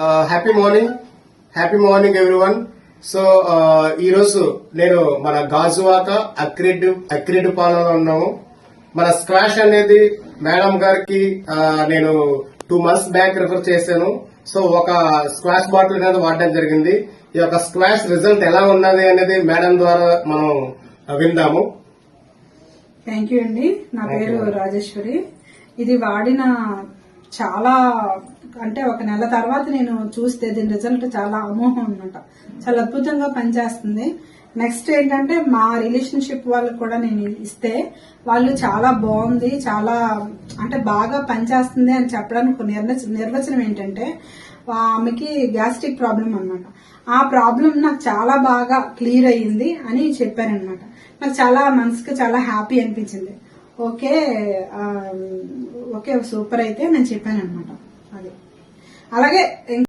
Happy morning happy morning everyone so ఈ రోజు నేను మన గాజువాక అక్రిడ్ అక్రిడ్ పాలనలో ఉన్నాము. మన స్క్వాష్ అనేది మేడం గారికి ఆ, నేను టూ మంత్స్ బ్యాక్ రిఫర్ చేశాను. సో ఒక స్క్వాష్ బాటిల్ అనేది వాడడం జరిగింది. ఈ యొక్క స్క్వాష్ రిజల్ట్ ఎలా ఉన్నది అనేది మేడం ద్వారా మనం విందాము. థ్యాంక్ యూ అండి. నా పేరు రాజేశ్వరి. ఇది వాడిన చాలా అంటే ఒక నెల తర్వాత నేను చూస్తే దీని రిజల్ట్ చాలా అమోహం అనమాట చాలా అద్భుతంగా పనిచేస్తుంది. నెక్స్ట్ ఏంటంటే మా రిలేషన్షిప్ వాళ్ళకి కూడా నేను ఇస్తే వాళ్ళు చాలా బాగుంది చాలా అంటే బాగా పనిచేస్తుంది అని చెప్పడానికి నిర్వచనం ఏంటంటే ఆమెకి గ్యాస్ట్రిక్ ప్రాబ్లం అన్నమాట. ఆ ప్రాబ్లం నాకు చాలా బాగా క్లియర్ అయ్యింది అని చెప్పారనమాట నాకు చాలా మనసుకి చాలా హ్యాపీ అనిపించింది. ఓకే ఓకే సూపర్ అయితే నేను చెప్పాను అనమాట అలాగే